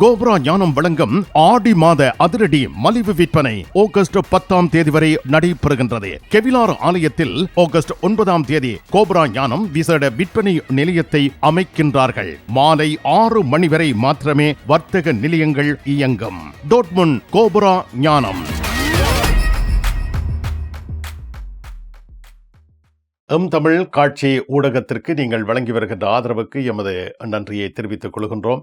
Cobra ஞானம் வழங்கும் ஆடி மாத அதிரடி மலிவு விற்பனை ஆகஸ்ட் பத்தாம் தேதி வரை நடைபெறுகின்றது. கெவிலார் ஆலயத்தில் ஆகஸ்ட் ஒன்பதாம் தேதி கோப்ரா ஞானம் விசேட விற்பனை நிலையத்தை அமைக்கின்றார்கள். மாலை ஆறு மணி வரை மாத்திரமே வர்த்தக நிலையங்கள் இயங்கும். டோட்முன் கோப்ரா ஞானம். எம் தமிழ் காட்சி ஊடகத்திற்கு நீங்கள் வழங்கி வருகின்ற ஆதரவுக்கு எமது நன்றியை தெரிவித்துக் கொள்கின்றோம்.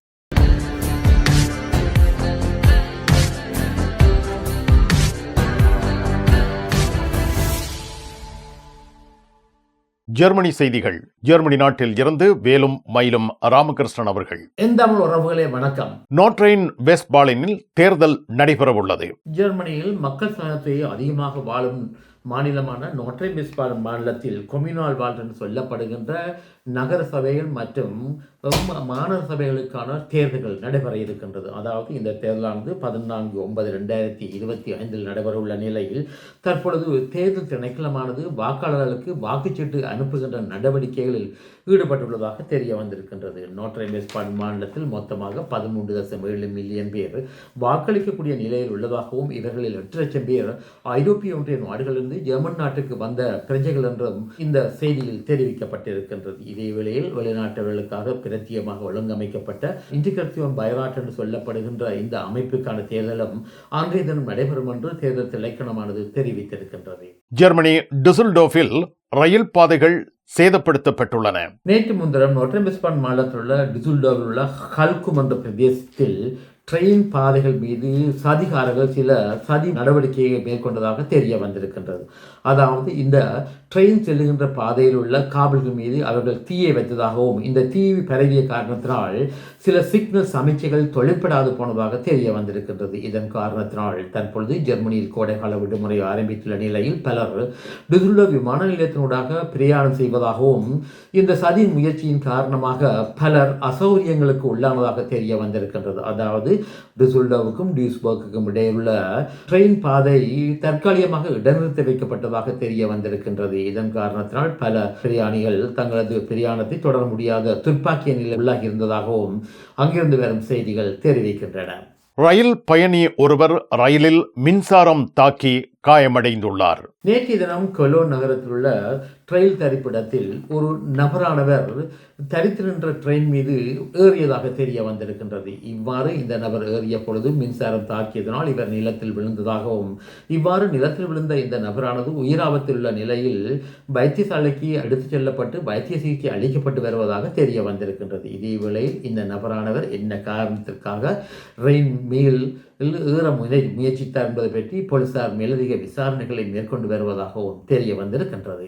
ஜெர்மனி செய்திகள். ஜெர்மனி நாட்டில் இருந்து வேலும் மயிலும் ராமகிருஷ்ணன் அவர்கள். தமிழ் உறவுகளே வணக்கம். நோட்ரெயின் வெஸ்ட்பாலினில் தேர்தல் நடைபெறவுள்ளது. ஜெர்மனியில் மக்கள் சனத்தொகை அதிகமாக வாழும் மாநிலமான நோட்ரை பிஸ்பால் மாநிலத்தில் கொம்யூனால் வாழ் என்று சொல்லப்படுகின்ற நகர சபைகள் மற்றும் மாநகர சபைகளுக்கான தேர்தல்கள் நடைபெற இருக்கின்றது. அதாவது இந்த தேர்தலானது பதினான்கு ஒன்பது ரெண்டாயிரத்தி இருபத்தி ஐந்தில் நடைபெற உள்ள நிலையில் தற்பொழுது தேர்தல் திணைக்களமானது வாக்காளர்களுக்கு வாக்குச்சீட்டு அனுப்புகின்ற நடவடிக்கைகளில் ஈடுபட்டுள்ளதாக தெரிய வந்திருக்கின்றது. நோட்ரை பிஸ்பால் மாநிலத்தில் மொத்தமாக பதிமூன்று தசம் ஏழு மில்லியன் பேர் வாக்களிக்கக்கூடிய நிலையில் உள்ளதாகவும் இவர்களில் எட்டு லட்சம் பேர் ஐரோப்பிய ஒன்றிய நாடுகளிலிருந்து ஜெர்மன் நாட்டுக்கு வந்த பிரஜைகள் என்றும் இந்த செய்தியில் தெரிவிக்கப்பட்டிருக்கின்றது. இதே வேளையில் வெளிநாட்டவர்களுக்காக பிரத்தியமாக ஒழுங்கமைக்கப்பட்ட இன்டிகிரத்தியோன் பைராட் என்று சொல்லப்படுகின்ற இந்த அமைப்புக்கான தேர்தலும் அன்றைய தினம் நடைபெறும் என்று தேர்தல் திணைக்களமானது தெரிவித்திருக்கின்றது. ஜெர்மனி டுசல்டோஃபில் ரயில் பாதைகள் சேதப்படுத்தப்பட்டுள்ளன. நேற்று முன்தினம் நொட்டம்பிஸ்பான் மாநிலத்தில் உள்ள டிசுல்டோவில் உள்ள ஹல்கும் என்ற பிரதேசத்தில் ட்ரெயின் பாதைகள் மீது சதிகாரர்கள் சில சதி நடவடிக்கையை மேற்கொண்டதாக தெரிய வந்திருக்கின்றது. அதாவது இந்த ட்ரெயின் செல்லுகின்ற பாதையில் உள்ள காவல்கள் மீது அவர்கள் தீயை வைத்ததாகவும் இந்த தீ பரவிய காரணத்தினால் சில சிக்னல் சமைச்சைகள் தொழிற்படாது போனதாக தெரிய வந்திருக்கின்றது. இதன் காரணத்தினால் தற்பொழுது ஜெர்மனியில் கோடைக்கால விடுமுறை ஆரம்பித்துள்ள நிலையில் பலர் டிசுல்டோ விமான நிலையத்தினூடாக பிரயாணம் செய்வதாகவும் இந்த சதி முயற்சியின் காரணமாக பலர் அசௌரியங்களுக்கு உள்ளானதாக தெரிய வந்திருக்கின்றது. அதாவது டிசுல்டோவுக்கும் டியூஸ்பர்க்குக்கும் இடையுள்ள ட்ரெயின் பாதை தற்காலிகமாக இடைநிறுத்தி வைக்கப்பட்டதாக தெரிய வந்திருக்கின்றது. இதன் காரணத்தினால் பல பிரியாணிகள் தங்களது பிரியாணத்தை தொடர முடியாத துப்பாக்கிய நிலை உள்ளாகி இருந்ததாகவும் அங்கிருந்து வரும் செய்திகள் தெரிவிக்கின்றன. ரயில் பயணி ஒருவர் ரயிலில் மின்சாரம் தாக்கி காயமடைந்துள்ளார். நேற்றைய தினம் கொலோன் நகரத்தில் உள்ள ட்ரெயில் தரிப்பிடத்தில் ஒரு நபரானவர் தரித்து நின்ற ட்ரெயின் மீது ஏறியதாக தெரிய வந்திருக்கின்றது. இவ்வாறு இந்த நபர் ஏறிய பொழுது மின்சாரம் தாக்கியதனால் இவர் நிலத்தில் விழுந்ததாகவும் இவ்வாறு நிலத்தில் விழுந்த இந்த நபரானது உயிராபத்தில் உள்ள நிலையில் வைத்தியசாலைக்கு எடுத்துச் செல்லப்பட்டு வைத்திய சிகிச்சை அளிக்கப்பட்டு வருவதாக தெரிய வந்திருக்கின்றது. இதே வேளையில் இந்த நபரானவர் என்ன காரணத்திற்காக ரெயின் மீல் ஏற முயற்சி முயற்சித்தார் என்பதை பற்றி போலீசார் மேலதிக விசாரணைகளை மேற்கொண்டு வருவதாகவும் தெரிய வந்திருக்கின்றது.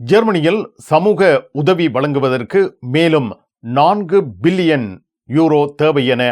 ஜெர்மனியில் சமூக உதவி வழங்குவதற்கு மேலும் நான்கு பில்லியன் யூரோ தேவை என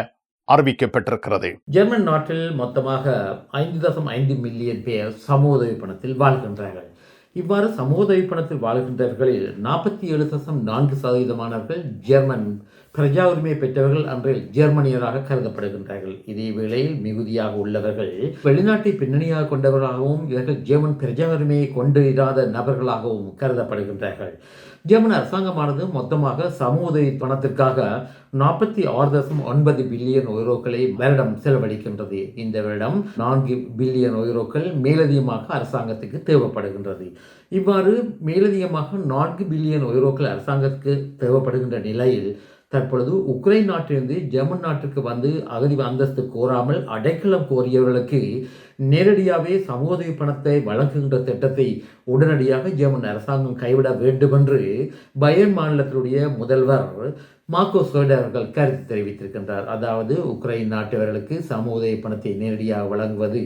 அறிவிக்கப்பட்டிருக்கிறது. ஜெர்மன் நாட்டில் மொத்தமாக ஐந்து தசம் ஐந்து மில்லியன் பேர் சமூக உதவி பணத்தில் வாழ்கின்றார்கள். இவ்வாறு சமூக உதவி பணத்தில் வாழ்கின்றவர்களில் நாற்பத்தி ஏழு தசம் நான்கு சதவீதமானவர்கள் ஜெர்மன் பிரஜா உரிமை பெற்றவர்கள் அன்றில் ஜெர்மனியராக கருதப்படுகின்றார்கள். இதே வேளையில் மிகுதியாக உள்ளவர்கள் வெளிநாட்டை பின்னணியாக கொண்டவர்களாகவும் இவர்கள் ஜெர்மன் பிரஜா உரிமையை கொண்டு இராத நபர்களாகவும் கருதப்படுகின்றார்கள். ஜெர்மன் அரசாங்கமானது மொத்தமாக சமூக உதவி பணத்திற்காக நாற்பத்தி ஆறு தசம் ஒன்பது பில்லியன் யூரோக்களை வருடம் செலவழிக்கின்றது. இந்த வருடம் நான்கு பில்லியன் யூரோக்கள் மேலதிகமாக அரசாங்கத்துக்கு தேவைப்படுகின்றது. இவ்வாறு மேலதிகமாக நான்கு பில்லியன் யூரோக்கள் அரசாங்கத்துக்கு தேவைப்படுகின்ற நிலையில் தற்பொழுது உக்ரைன் நாட்டிலிருந்து ஜெர்மன் நாட்டிற்கு வந்து அகதி அந்தஸ்து கோராமல் அடைக்கலம் கோரியவர்களுக்கு நேரடியாகவே சமூக பணத்தை வழங்குகின்ற திட்டத்தை உடனடியாக ஜெர்மன் அரசாங்கம் கைவிட வேண்டும் என்று பயன் மாநிலத்தினுடைய முதல்வர் மார்க்கோ சோடர் அவர்கள் கருத்து தெரிவித்திருக்கின்றார். அதாவது உக்ரைன் நாட்டவர்களுக்கு சமூக பணத்தை நேரடியாக வழங்குவது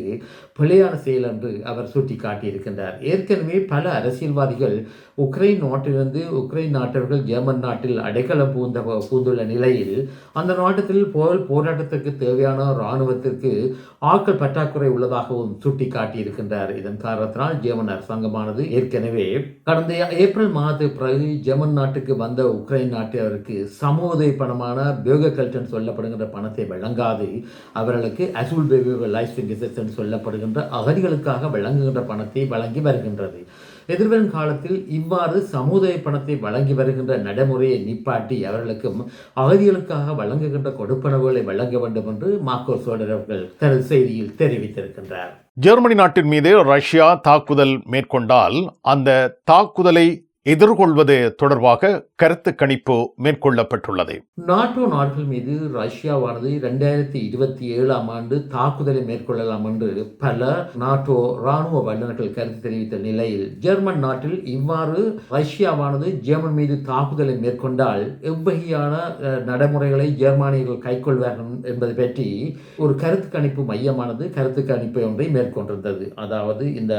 பிழையான செயல் என்று அவர் சுட்டிக்காட்டியிருக்கின்றார். ஏற்கனவே பல அரசியல்வாதிகள் உக்ரைன் நாட்டிலிருந்து உக்ரைன் நாட்டவர்கள் ஜெர்மன் நாட்டில் அடைக்கலம் பூந்த பூந்துள்ள நிலையில் அந்த நாட்டத்தில் போர் போராட்டத்திற்கு தேவையான இராணுவத்திற்கு ஆட்கள் பற்றாக்குறை உள்ளதாக இருப்பதாகவும் சுட்டிக்காட்டி இருக்கின்றார் இதன் காரணத்தினால் ஜெர்மன் அரசாங்கமானது ஏற்கனவே கடந்த ஏப்ரல் மாதத்து பிறகு ஜெர்மன் நாட்டுக்கு வந்த உக்ரைன் நாட்டவருக்கு சமூக பணமான பேககல்டன் சொல்லப்படுகின்ற பணத்தை வழங்காது. அவர்களுக்கு அசூல் பேபி லைஃப் சொல்லப்படுகின்ற அகதிகளுக்காக வழங்குகின்ற பணத்தை வழங்கி வருகின்றது. எதிர்வரும் காலத்தில் இவ்வாறு சமுதாய பணத்தை வழங்கி வருகின்ற நடைமுறையை நிப்பாட்டி அவர்களுக்கும் அகதிகளுக்காக வழங்குகின்ற கொடுப்பனவுகளை வழங்க வேண்டும் என்று மாக்கோ சோழர் அவர்கள் தனது செய்தியில் தெரிவித்திருக்கின்றார். ஜெர்மனி நாட்டின் மீது ரஷ்யா தாக்குதல் மேற்கொண்டால் அந்த தாக்குதலை எதிர்கொள்வது தொடர்பாக கருத்து கணிப்பு மேற்கொள்ளப்பட்டுள்ளது. நாட்டோ நாடுகள் மீது ரஷ்யாவானது இரண்டாயிரத்தி இருபத்தி ஏழாம் ஆண்டு தாக்குதலை மேற்கொள்ளலாம் என்று பல நாட்டோ ராணுவ வல்லுநர்கள் கருத்து தெரிவித்த நிலையில் ஜெர்மன் நாட்டில் இவ்வாறு ரஷ்யாவானது ஜெர்மன் மீது தாக்குதலை மேற்கொண்டால் எவ்வகையான நடைமுறைகளை ஜெர்மானியர்கள் கைக்கொள்வார்கள் என்பது பற்றி ஒரு கருத்து கணிப்பு மையமானது கருத்து கணிப்பு ஒன்றை மேற்கொண்டிருந்தது. அதாவது இந்த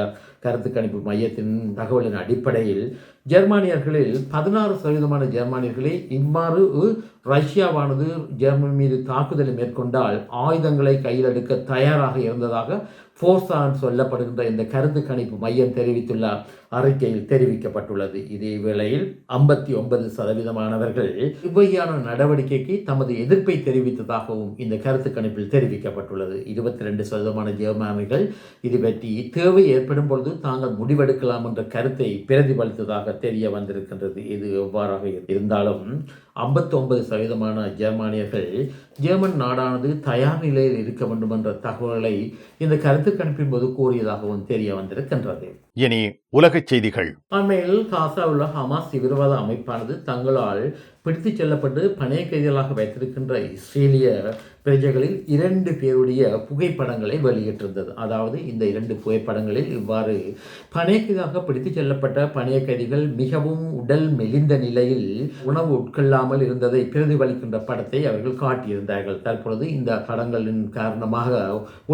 கருத்து கணிப்பு மையத்தின் தகவலின் அடிப்படையில் ஜெர்மானியர்களில் பதினாறு சதவீதமான ஜெர்மானியர்களே இவ்வாறு ரஷ்யாவானது ஜெர்மனி மீது தாக்குதலை மேற்கொண்டால் ஆயுதங்களை கையில் எடுக்க தயாராக இருந்ததாக ஃபோர்ஸான் சொல்லப்படுகின்ற இந்த கருத்து கணிப்பு மையம் தெரிவித்துள்ள அறிக்கையில் தெரிவிக்கப்பட்டுள்ளது. இதே வேளையில் ஐம்பத்தி ஒன்பது சதவீதமானவர்கள் இவ்வகையான நடவடிக்கைக்கு தமது எதிர்ப்பை தெரிவித்ததாகவும் இந்த கருத்து கணிப்பில் தெரிவிக்கப்பட்டுள்ளது. இருபத்தி ரெண்டு சதவீதமான ஜெர்மானிகள் இது பற்றி தேவை ஏற்படும் பொழுது தாங்கள் முடிவெடுக்கலாம் என்ற கருத்தை பிரதிபலித்ததாக தெரிய வந்திருக்கின்றது. இது எவ்வாறாக இருந்தாலும் ஐம்பத்தி ஒன்பது சதவீதமான ஜெர்மானியர்கள் ஜெர்மன் நாடானது தயார் நிலையில் இருக்க வேண்டும் என்ற தகவலை இந்த கருத்து கணிப்பின் போது கூறியதாகவும் தெரிய வந்திருக்கின்றது. இனி உலகச் செய்திகள். அண்மையில் காசா உள்ள ஹமாஸ் தீவிரவாத அமைப்பானது தங்களால் பிடித்துச் செல்லப்பட்டு பணைய கைதிகளாக வைத்திருக்கின்ற இஸ்ரேலிய பிரஜைகளில் இரண்டு பேருடைய புகைப்படங்களை வெளியிட்டிருந்தது. அதாவது இந்த இரண்டு புகைப்படங்களில் இவ்வாறு பணைய பிடித்து பிடித்துச் செல்லப்பட்ட பனைய கைதிகள் மிகவும் உடல் மெலிந்த நிலையில் உணவு உட்கொள்ளாமல் இருந்ததை பிரதிபலிக்கின்ற படத்தை அவர்கள் காட்டியிருந்தார்கள். தற்பொழுது இந்த படங்களின் காரணமாக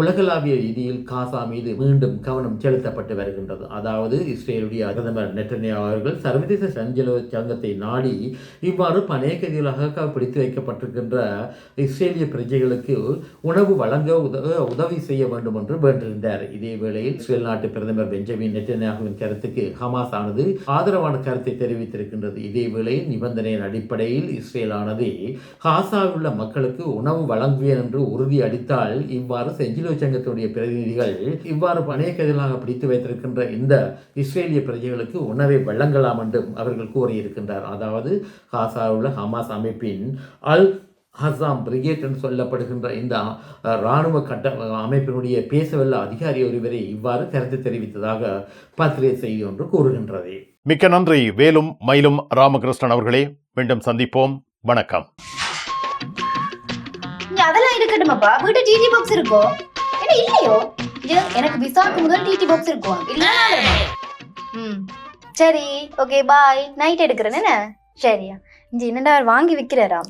உலகளாவிய ரீதியில் காசா மீது மீண்டும் கவனம் செலுத்தப்பட்டு வருகின்றது. அதாவது இஸ்ரேலுடைய பிரதமர் நெட்டனியா அவர்கள் சர்வதேச சஞ்சல சங்கத்தை நாடி இவ்வாறு பனைய கைதிகளாக பிடித்து வைக்கப்பட்டிருக்கின்ற இஸ்ரேலிய பிரஜை ஏழைகளுக்கு உணவு வழங்க உத உதவி செய்ய வேண்டும் என்று வேண்டியிருந்தார். இதே வேளையில் இஸ்ரேல் நாட்டு பிரதமர் பெஞ்சமின் நெட்டன்யாகுவின் கருத்துக்கு ஹமாஸ் ஆனது ஆதரவான கருத்தை தெரிவித்திருக்கின்றது. இதே வேளையில் நிபந்தனையின் அடிப்படையில் இஸ்ரேல் ஆனது காசாவில் உள்ள மக்களுக்கு உணவு வழங்குவேன் என்று உறுதி அளித்தால் இவ்வாறு செஞ்சிலோ சங்கத்துடைய பிரதிநிதிகள் இவ்வாறு பணைய பிடித்து வைத்திருக்கின்ற இந்த இஸ்ரேலிய பிரஜைகளுக்கு உணவை வழங்கலாம் என்றும் அவர்கள் கூறியிருக்கின்றார். அதாவது காசாவில் உள்ள ஹமாஸ் அமைப்பின் அல் ஹசாம் பிரிகேட் என்று சொல்லப்படுகின்ற இந்த இராணுவ கட்ட அமைப்பினுடைய பேசவல்ல அதிகாரி ஒருவரை இவ்வாறு கருத்து தெரிவித்ததாக பத்திரிகை செய்தி ஒன்று கூறுகின்றது. மிக்க நன்றி. வேலும் மயிலும் ராமகிருஷ்ணன் அவர்களே. மீண்டும் சந்திப்போம். வணக்கம். அதெல்லாம் இருக்கட்டுமாப்பா? வீட்டு டிடி பாக்ஸ் இருக்கோ? என்ன இல்லையோ? எனக்கு விசாக்கு முதல் டிடி பாக்ஸ் இருக்கும் இல்ல. சரி ஓகே பாய் நைட் எடுக்கிறேன் என்ன? சரியா. இங்க என்னடா வாங்கி விக்கிறாராம்